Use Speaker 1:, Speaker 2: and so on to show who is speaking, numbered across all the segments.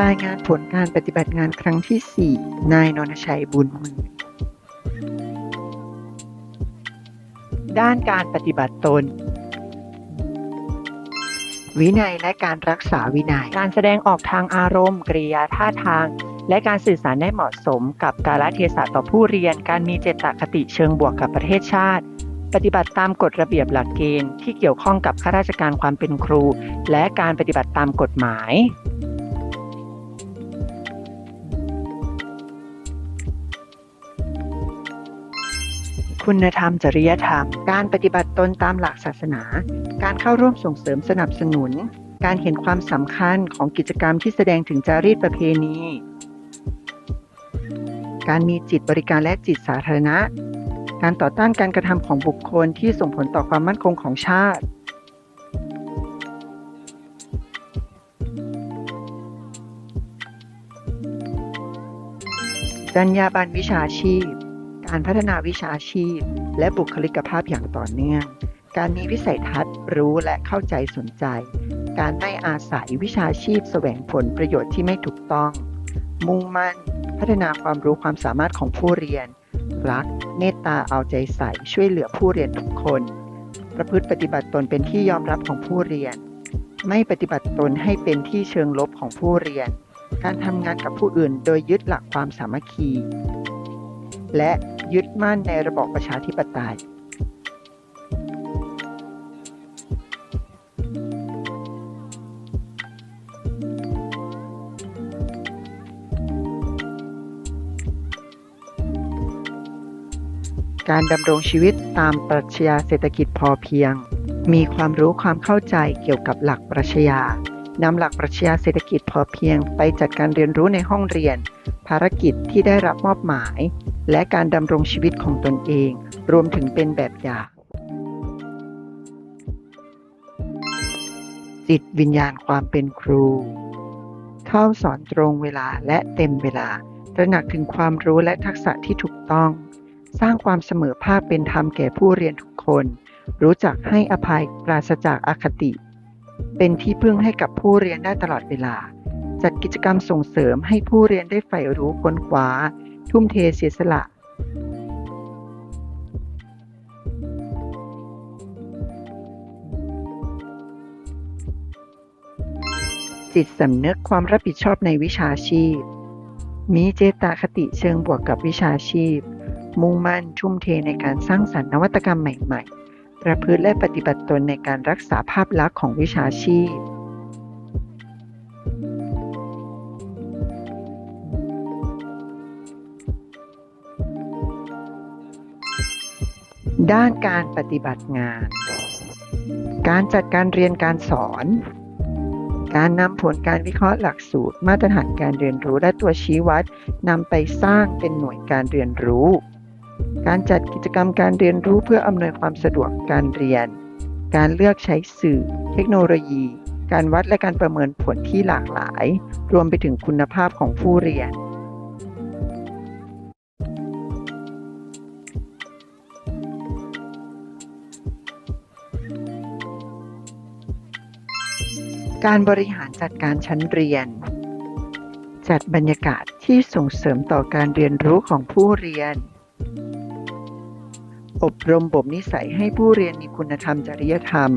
Speaker 1: รายงานผลการปฏิบัติงานครั้งที่ 4 นายนนชัยบุญมือด้านการปฏิบัติตน วินัยและการรักษาวินัย การแสดงออกทางอารมณ์ กริยาท่าทาง และการสื่อสารได้เหมาะสมกับกาลเทศะต่อผู้เรียน การมีเจตคติเชิงบวกกับประเทศชาติ ปฏิบัติตามกฎระเบียบหลักเกณฑ์ที่เกี่ยวข้องกับข้าราชการความเป็นครู และการปฏิบัติตามกฎหมาย คุณธรรม จริยธรรม การปฏิบัติตนตามหลักศาสนา การเข้าร่วมส่งเสริมสนับสนุน การเห็นความสำคัญของกิจกรรมที่แสดงถึงจารีตประเพณี การมีจิตบริการและจิตสาธารณะ การต่อต้านการกระทำของบุคคลที่ส่งผลต่อความมั่นคงของชาติจรรยาบรรณวิชาชีพ การพัฒนาวิชาชีพ และบุคลิกภาพอย่างต่อเนื่อง การมีวิสัยทัศน์รู้และเข้าใจสนใจ การไม่อาศัยวิชาชีพแสวงผลประโยชน์ที่ไม่ถูกต้อง มุ่งมั่น พัฒนาความรู้ความสามารถของผู้เรียน รัก เมตตาเอาใจใส่ช่วยเหลือผู้เรียนทุกคน ประพฤติปฏิบัติตนเป็นที่ยอมรับของผู้เรียน ไม่ปฏิบัติตนให้เป็นที่เชิงลบของผู้เรียน การทำงานกับผู้อื่น โดยยึดหลักความสามัคคี และยึดมั่นในระบอบประชาธิปไตย การดำรงชีวิตตามปรัชญาเศรษฐกิจพอเพียง มีความรู้ความเข้าใจเกี่ยวกับหลักปรัชญานำหลักปรัชญาเศรษฐกิจพอเพียงไปจัดการเรียนรู้ในห้องเรียน ภารกิจที่ได้รับมอบหมาย และการดำรงชีวิตของตนเอง รวมถึงเป็นแบบอย่างจิตวิญญาณความเป็นครู เข้าสอนตรงเวลาและเต็มเวลาตระหนักถึงความรู้และทักษะที่ถูกต้อง สร้างความเสมอภาคเป็นธรรมแก่ผู้เรียนทุกคน รู้จักให้อภัยปราศจากอคติ เป็นที่พึ่งให้กับผู้เรียนได้ตลอดเวลา จัดกิจกรรมส่งเสริมให้ผู้เรียนได้ใฝ่รู้ค้นคว้า ทุ่มเทเสียสละ จิตสำนึกความรับผิดชอบในวิชาชีพ มีเจตคติเชิงบวกกับวิชาชีพ มุ่งมั่นทุ่มเทในการสร้างสรรค์นวัตกรรมใหม่ ๆ ประพฤติและปฏิบัติตนในการรักษาภาพลักษณ์ของวิชาชีพ ด้านการปฏิบัติงาน การจัดการเรียนการสอน การนำผลการวิเคราะห์หลักสูตร มาตรฐานการเรียนรู้และตัวชี้วัดนำไปสร้างเป็นหน่วยการเรียนรู้ การจัดกิจกรรมการเรียนรู้เพื่ออำนวยความสะดวกการเรียน การเลือกใช้สื่อ เทคโนโลยี การวัดและการประเมินผลที่หลากหลาย รวมไปถึงคุณภาพของผู้เรียน การบริหารจัดการชั้นเรียน จัดบรรยากาศที่ส่งเสริมต่อการเรียนรู้ของผู้เรียน อบรมบ่มนิสัยให้ผู้เรียนมีคุณธรรมจริยธรรม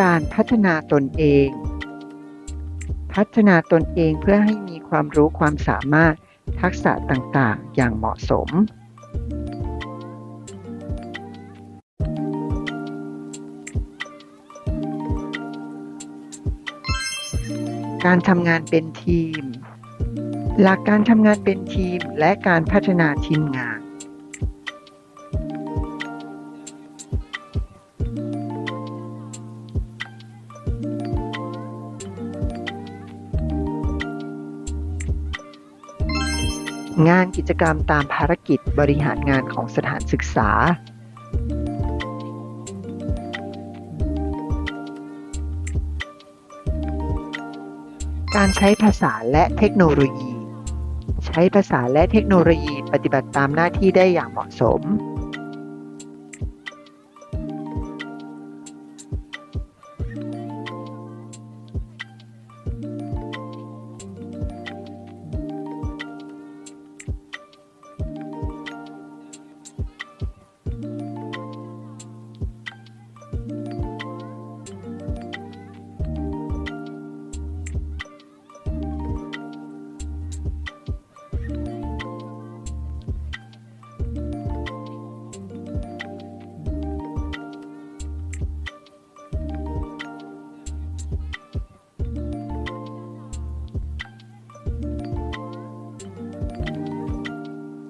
Speaker 1: การพัฒนาตนเอง พัฒนาตนเองเพื่อให้มีความรู้ความสามารถ ทักษะต่างๆ อย่างเหมาะสม การทำงานเป็นทีม หลักการทำงานเป็นทีมและการพัฒนาทีมงาน งานกิจกรรมตามภารกิจบริหารงานของสถานศึกษา การใช้ภาษาและเทคโนโลยี ใช้ภาษาและเทคโนโลยีปฏิบัติตามหน้าที่ได้อย่างเหมาะสม